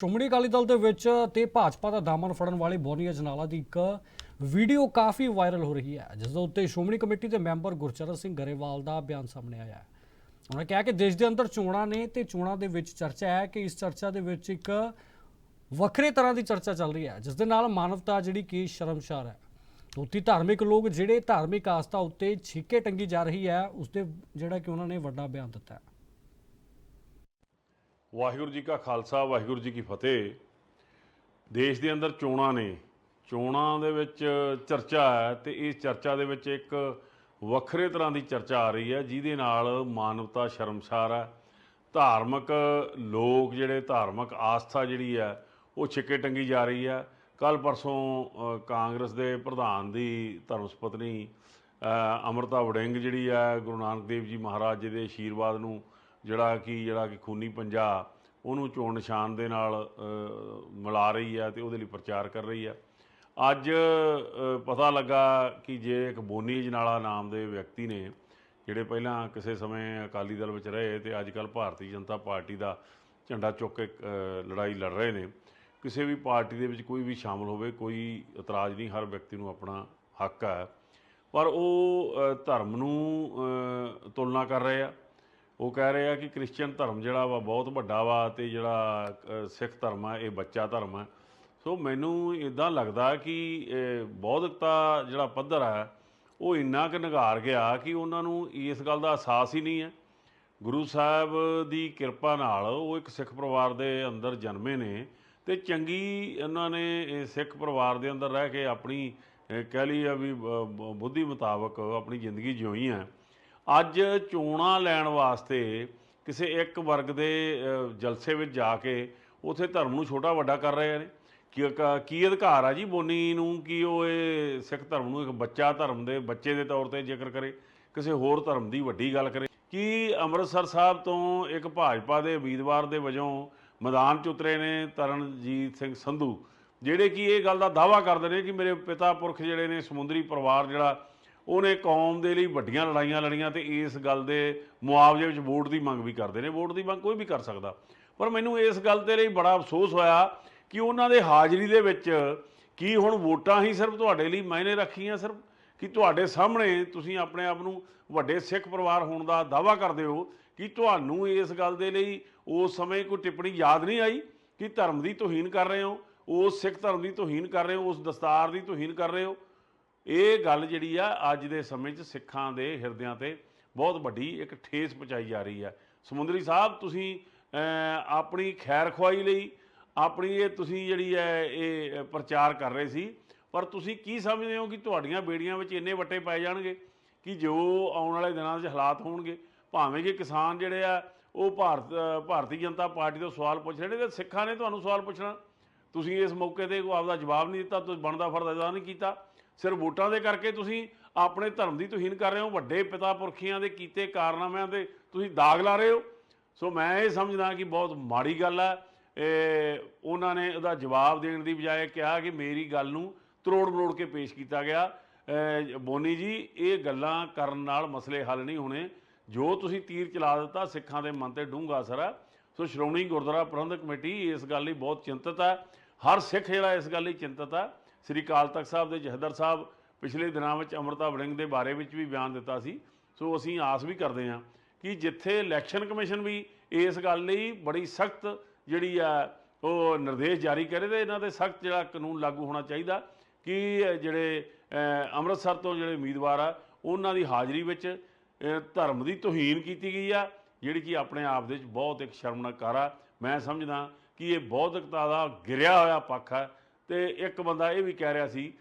ਸ਼੍ਰੋਮਣੀ ਅਕਾਲੀ ਦਲ ਦੇ ਵਿੱਚ ਤੇ ਭਾਜਪਾ ਦਾ ਦਾਮਨ ਫੜਨ ਵਾਲੀ ਬੋਨੀ ਅਜਨਾਲਾ ਦੀ ਇੱਕ ਵੀਡੀਓ ਕਾਫੀ ਵਾਇਰਲ ਹੋ ਰਹੀ ਹੈ, ਜਿਸ ਦੇ ਉੱਤੇ ਸ਼੍ਰੋਮਣੀ ਕਮੇਟੀ ਦੇ ਮੈਂਬਰ ਗੁਰਚਰਨ ਸਿੰਘ ਗਰੇਵਾਲ ਦਾ ਬਿਆਨ ਸਾਹਮਣੇ ਆਇਆ ਹੈ। ਉਹਨਾਂ ਕਿਹਾ ਕਿ ਦੇਸ਼ ਦੇ ਅੰਦਰ ਚੋਣਾਂ ਨੇ ਤੇ ਚੋਣਾਂ ਦੇ ਵਿੱਚ ਚਰਚਾ ਹੈ ਕਿ ਇਸ ਚਰਚਾ ਦੇ ਵਿੱਚ ਇੱਕ ਵੱਖਰੇ ਤਰ੍ਹਾਂ ਦੀ ਚਰਚਾ ਚੱਲ ਰਹੀ ਹੈ, ਜਿਸ ਦੇ ਨਾਲ ਮਾਨਵਤਾ ਜਿਹੜੀ ਕਿ ਸ਼ਰਮਸ਼ਾਰ ਹੈ। ਉੱਤੀ ਧਾਰਮਿਕ ਲੋਕ ਜਿਹੜੇ ਧਾਰਮਿਕ ਆਸਥਾ ਉੱਤੇ ਛਿੱਕੇ ਟੰਗੀ ਜਾ ਰਹੀ ਹੈ ਉਸ ਦੇ ਜਿਹੜਾ ਕਿ ਉਹਨਾਂ ਨੇ ਵੱਡਾ ਬਿਆਨ ਦਿੱਤਾ ਵਾਹਿਗੁਰੂ ਜੀ ਕਾ ਖਾਲਸਾ ਵਾਹਿਗੁਰੂ ਜੀ ਕੀ ਫਤਿਹ। ਦੇਸ਼ ਦੇ ਅੰਦਰ ਚੋਣਾਂ ਨੇ। ਚੋਣਾਂ ਦੇ ਵਿੱਚ ਚਰਚਾ ਹੈ ਤੇ ਇਸ ਚਰਚਾ ਦੇ ਵਿੱਚ ਇੱਕ ਵੱਖਰੇ ਤਰ੍ਹਾਂ ਦੀ ਚਰਚਾ ਆ ਰਹੀ ਹੈ ਜਿਹਦੇ ਨਾਲ ਮਾਨਵਤਾ ਸ਼ਰਮਸਾਰ ਹੈ। ਧਾਰਮਿਕ ਲੋਕ ਜਿਹੜੇ ਧਾਰਮਿਕ ਆਸਥਾ ਜਿਹੜੀ ਹੈ ਉਹ ਛਿੱਕੇ ਟੰਗੀ ਜਾ ਰਹੀ ਹੈ। ਕੱਲ ਪਰਸੋਂ ਕਾਂਗਰਸ ਦੇ ਪ੍ਰਧਾਨ ਦੀ ਧਰਮ ਸੁਪਤਨੀ ਅ, ਅੰਮ੍ਰਿਤਾ ਵੜਿੰਗ ਜਿਹੜੀ ਹੈ ਗੁਰੂ ਨਾਨਕ ਦੇਵ ਜੀ ਮਹਾਰਾਜ ਜੀ ਦੇ ਆਸ਼ੀਰਵਾਦ ਨੂੰ ਜਿਹੜਾ ਕਿ ਜਿਹੜਾ ਕਿ ਖੂਨੀ ਪੰਜਾ ਉਹਨੂੰ ਚੋਣ ਨਿਸ਼ਾਨ ਦੇ ਨਾਲ ਮਿਲਾ ਰਹੀ ਹੈ ਤੇ ਉਹਦੇ ਲਈ ਪ੍ਰਚਾਰ ਕਰ ਰਹੀ ਹੈ। ਅੱਜ ਪਤਾ ਲੱਗਾ ਕਿ ਜੇ ਇੱਕ ਬੋਨੀ ਜਨਾਲਾ ਨਾਮ ਦੇ ਵਿਅਕਤੀ ਨੇ, ਜਿਹੜੇ ਪਹਿਲਾਂ ਕਿਸੇ ਸਮੇਂ ਅਕਾਲੀ ਦਲ ਵਿੱਚ ਰਹੇ ਤੇ ਅੱਜ ਕੱਲ੍ਹ ਭਾਰਤੀ ਜਨਤਾ ਪਾਰਟੀ ਦਾ ਝੰਡਾ ਚੁੱਕ ਕੇ ਲੜਾਈ ਲੜ ਰਹੇ ਨੇ, ਕਿਸੇ ਵੀ ਪਾਰਟੀ ਦੇ ਵਿੱਚ ਕੋਈ ਵੀ ਸ਼ਾਮਲ ਹੋਵੇ, ਕੋਈ ਇਤਰਾਜ਼ ਨਹੀਂ, ਹਰ ਵਿਅਕਤੀ ਨੂੰ ਆਪਣਾ ਹੱਕ ਹੈ। ਪਰ ਉਹ ਧਰਮ ਨੂੰ ਤੁਲਨਾ ਕਰ ਰਹੇ ਆ। ਉਹ ਕਹਿ ਰਹੇ ਆ ਕਿ ਕ੍ਰਿਸਚੀਅਨ ਧਰਮ ਜਿਹੜਾ ਵਾ ਬਹੁਤ ਵੱਡਾ ਵਾ ਤੇ ਜਿਹੜਾ ਸਿੱਖ ਧਰਮ ਆ, ਇਹ ਬੱਚਾ ਧਰਮ ਆ। ਸੋ ਮੈਨੂੰ ਇਦਾਂ ਲੱਗਦਾ ਕਿ ਬੌਧਿਕਤਾ ਜਿਹੜਾ ਪੱਧਰ ਹੈ ਉਹ ਇੰਨਾ ਕੁ ਨਗਾਰ ਗਿਆ ਕਿ ਉਹਨਾਂ ਨੂੰ ਇਸ ਗੱਲ ਦਾ ਅਹਿਸਾਸ ਹੀ ਨਹੀਂ ਹੈ ਗੁਰੂ ਸਾਹਿਬ ਦੀ ਕਿਰਪਾ ਨਾਲ ਉਹ ਇੱਕ ਸਿੱਖ ਪਰਿਵਾਰ ਦੇ ਅੰਦਰ ਜਨਮੇ ਨੇ ਤੇ ਚੰਗੀ ਉਹਨਾਂ ਨੇ ਸਿੱਖ ਪਰਿਵਾਰ ਦੇ ਅੰਦਰ ਰਹਿ ਕੇ ਆਪਣੀ ਕਹਿ ਲਈ ਆ ਵੀ ਬੁੱਧੀ ਮੁਤਾਬਕ ਆਪਣੀ ਜ਼ਿੰਦਗੀ ਜਿਉਈ ਹੈ ਅੱਜ ਚੋਣਾਂ ਲੈਣ ਵਾਸਤੇ ਕਿਸੇ ਇੱਕ ਵਰਗ ਦੇ ਜਲਸੇ ਵਿੱਚ ਜਾ ਕੇ ਉਥੇ ਧਰਮ ਨੂੰ ਛੋਟਾ ਵੱਡਾ ਕਰ ਰਹੇ ਨੇ। ਕੀ ਕੀ ਅਧਿਕਾਰ ਆ ਜੀ ਬੋਨੀ ਨੂੰ? ਕਿ ਉਹ ਇਹ ਸਿੱਖ ਧਰਮ ਨੂੰ ਇੱਕ ਬੱਚਾ ਧਰਮ ਦੇ, ਬੱਚੇ ਦੇ ਤੌਰ ਤੇ ਜ਼ਿਕਰ ਕਰੇ? ਕਿਸੇ ਹੋਰ ਧਰਮ ਦੀ ਵੱਡੀ ਗੱਲ ਕਰੇ? ਕਿ ਅੰਮ੍ਰਿਤਸਰ ਸਾਹਿਬ ਤੋਂ ਇੱਕ ਭਾਜਪਾ ਦੇ ਉਮੀਦਵਾਰ ਦੇ ਵਜੋਂ ਮੈਦਾਨ 'ਚ ਉਤਰੇ ਨੇ ਤਰਨਜੀਤ ਸਿੰਘ ਸੰਧੂ? ਜਿਹੜੇ ਕਿ ਇਹ ਗੱਲ ਦਾ ਦਾਵਾ ਕਰਦੇ ਨੇ ਕਿ ਮੇਰੇ ਪਿਤਾ ਪੁਰਖ ਜਿਹੜੇ ਨੇ, ਸਮੁੰਦਰੀ ਪਰਿਵਾਰ ਜਿਹੜਾ ਉਹਨੇ ਕੌਮ ਦੇ ਲਈ ਵੱਡੀਆਂ ਲੜਾਈਆਂ ਲੜੀਆਂ ਤੇ ਇਸ ਗੱਲ ਦੇ ਮੁਆਵਜ਼ੇ ਵਿੱਚ ਵੋਟ ਦੀ ਮੰਗ ਵੀ ਕਰਦੇ ਨੇ, ਵੋਟ ਦੀ ਮੰਗ ਕੋਈ ਵੀ ਕਰ ਸਕਦਾ। ਪਰ ਮੈਨੂੰ ਇਸ ਗੱਲ ਦੇ ਲਈ ਬੜਾ ਅਫਸੋਸ ਹੋਇਆ ਕਿ ਉਹਨਾਂ ਦੇ ਹਾਜ਼ਰੀ ਦੇ ਵਿੱਚ ਕੀ ਹੁਣ ਵੋਟਾਂ ਹੀ ਸਿਰਫ ਤੁਹਾਡੇ ਲਈ ਮਾਇਨੇ ਰੱਖੀਆਂ, ਸਿਰਫ ਕਿ ਤੁਹਾਡੇ ਸਾਹਮਣੇ ਤੁਸੀਂ ਆਪਣੇ ਆਪ ਨੂੰ ਵੱਡੇ ਸਿੱਖ ਪਰਿਵਾਰ ਹੋਣ ਦਾ ਦਾਵਾ ਕਰਦੇ ਹੋ ਕਿ ਤੁਹਾਨੂੰ ਇਸ ਗੱਲ ਦੇ ਲਈ ਉਸ ਸਮੇਂ ਕੋਈ ਟਿੱਪਣੀ ਯਾਦ ਨਹੀਂ ਆਈ ਕਿ ਧਰਮ ਦੀ ਤੋਹੀਨ ਕਰ ਰਹੇ ਹੋ ਉਸ ਸਿੱਖ ਧਰਮ ਦੀ ਤੋਹੀਨ ਕਰ ਰਹੇ ਹੋ, ਉਸ ਦਸਤਾਰ ਦੀ ਤੋਹੀਨ ਕਰ ਰਹੇ ਹੋ। ਇਹ ਗੱਲ ਜਿਹੜੀ ਆ ਅੱਜ ਦੇ ਸਮੇਂ 'ਚ ਸਿੱਖਾਂ ਦੇ ਹਿਰਦਿਆਂ ਤੇ ਬਹੁਤ ਵੱਡੀ ਇੱਕ ਠੇਸ ਪਹੁੰਚਾਈ ਜਾ ਰਹੀ ਹੈ ਸਮੁੰਦਰੀ ਸਾਹਿਬ, ਤੁਸੀਂ ਆਪਣੀ ਖੈਰ ਖੁਆਈ ਲਈ, ਆਪਣੀ ਇਹ ਤੁਸੀਂ ਜਿਹੜੀ ਹੈ ਇਹ ਪ੍ਰਚਾਰ ਕਰ ਰਹੇ ਸੀ, ਪਰ ਤੁਸੀਂ ਕੀ ਸਮਝਦੇ ਹੋ ਕਿ ਤੁਹਾਡੀਆਂ ਬੇੜੀਆਂ ਵਿੱਚ ਇੰਨੇ ਵੱਟੇ ਪਾਏ ਜਾਣਗੇ ਕਿ ਜੋ ਆਉਣ ਵਾਲੇ ਦਿਨਾਂ 'ਚ ਹਾਲਾਤ ਹੋਣਗੇ, ਭਾਵੇਂ ਕਿ ਕਿਸਾਨ ਜਿਹੜੇ ਆ, ਉਹ ਭਾਰਤ ਭਾਰਤੀ ਜਨਤਾ ਪਾਰਟੀ ਤੋਂ ਸਵਾਲ ਪੁੱਛ ਰਹੇ ਨੇ ਤੇ ਸਿੱਖਾਂ ਨੇ ਤੁਹਾਨੂੰ ਸਵਾਲ ਪੁੱਛਣਾ। ਤੁਸੀਂ ਇਸ ਮੌਕੇ ਤੇ ਕੋਈ ਆਪਦਾ ਜਵਾਬ ਨਹੀਂ ਦਿੱਤਾ, ਤੁਸੀਂ ਬਣਦਾ ਫਰਜ਼ ਅਦਾ ਨਹੀਂ ਕੀਤਾ। ਸਿਰ ਵੋਟਾਂ ਦੇ ਕਰਕੇ ਤੁਸੀਂ ਆਪਣੇ ਧਰਮ ਦੀ ਤੋਹੀਨ ਕਰ ਰਹੇ ਹੋ, ਵੱਡੇ ਪਿਤਾ ਪੁਰਖੀਆਂ ਦੇ ਕੀਤੇ ਕਾਰਨਾਮਿਆਂ ਦੇ ਤੁਸੀਂ ਦਾਗ ਲਾ ਰਹੇ ਹੋ। ਸੋ ਮੈਂ ਇਹ ਸਮਝਦਾ ਕਿ ਬਹੁਤ ਮਾੜੀ ਗੱਲ ਹੈ ਇਹ ਉਹਨਾਂ ਨੇ ਉਹਦਾ ਜਵਾਬ ਦੇਣ ਦੀ ਬਜਾਏ ਕਿਹਾ ਕਿ ਮੇਰੀ ਗੱਲ ਨੂੰ ਤਰੋੜ ਮਰੋੜ ਕੇ ਪੇਸ਼ ਕੀਤਾ ਗਿਆ। ਬੋਨੀ ਜੀ, ਇਹ ਗੱਲਾਂ ਕਰਨ ਨਾਲ ਮਸਲੇ ਹੱਲ ਨਹੀਂ ਹੋਣੇ। ਜੋ ਤੁਸੀਂ ਤੀਰ ਚਲਾ ਦਿੱਤਾ, ਸਿੱਖਾਂ ਦੇ ਮਨ ਤੇ ਡੂੰਘਾ ਅਸਰ ਹੈ ਸੋ ਸ਼੍ਰੋਮਣੀ ਗੁਰਦੁਆਰਾ ਪ੍ਰਬੰਧਕ ਕਮੇਟੀ ਇਸ ਗੱਲ ਲਈ ਬਹੁਤ ਚਿੰਤਤ ਹੈ ਹਰ ਸਿੱਖ ਜਿਹੜਾ ਇਸ ਗੱਲ ਲਈ ਚਿੰਤਤ ਹੈ ਸ੍ਰੀ ਅਕਾਲ ਤਖਤ ਸਾਹਿਬ ਦੇ ਜਹਦਰ ਸਾਹਿਬ ਪਿਛਲੇ ਦਿਨਾਂ ਵਿੱਚ ਅੰਮ੍ਰਿਤਾ ਵੜਿੰਗ ਦੇ ਬਾਰੇ ਵਿੱਚ ਵੀ ਬਿਆਨ ਦਿੱਤਾ ਸੀ। ਸੋ ਅਸੀਂ ਆਸ ਵੀ ਕਰਦੇ ਹਾਂ ਕਿ ਜਿੱਥੇ ਇਲੈਕਸ਼ਨ ਕਮਿਸ਼ਨ ਵੀ ਇਸ ਗੱਲ ਲਈ ਬੜੀ ਸਖਤ ਜਿਹੜੀ ਆ, ਉਹ ਨਿਰਦੇਸ਼ ਜਾਰੀ ਕਰੇ ਤੇ ਇਹਨਾਂ ਤੇ ਸਖਤ ਜਿਹੜਾ ਕਾਨੂੰਨ ਲਾਗੂ ਹੋਣਾ ਚਾਹੀਦਾ ਕਿ ਜਿਹੜੇ ਅੰਮ੍ਰਿਤਸਰ ਤੋਂ ਜਿਹੜੇ ਉਮੀਦਵਾਰ ਆ, ਉਹਨਾਂ ਦੀ ਹਾਜ਼ਰੀ ਵਿੱਚ ਧਰਮ ਦੀ ਤੋਹੀਨ ਕੀਤੀ ਗਈ ਆ, ਜਿਹੜੀ ਕਿ ਆਪਣੇ ਆਪ ਦੇ ਵਿੱਚ ਬਹੁਤ ਇੱਕ ਸ਼ਰਮਨਾਕ ਆ ਮੈਂ ਸਮਝਦਾ ਕਿ ਇਹ ਬੌਧਿਕਤਾ ਦਾ ਗਿਰਿਆ ਹੋਇਆ ਪੱਖ ਹੈ ਤੇ ਇੱਕ ਬੰਦਾ ਇਹ ਵੀ ਕਹਿ ਰਿਹਾ ਸੀ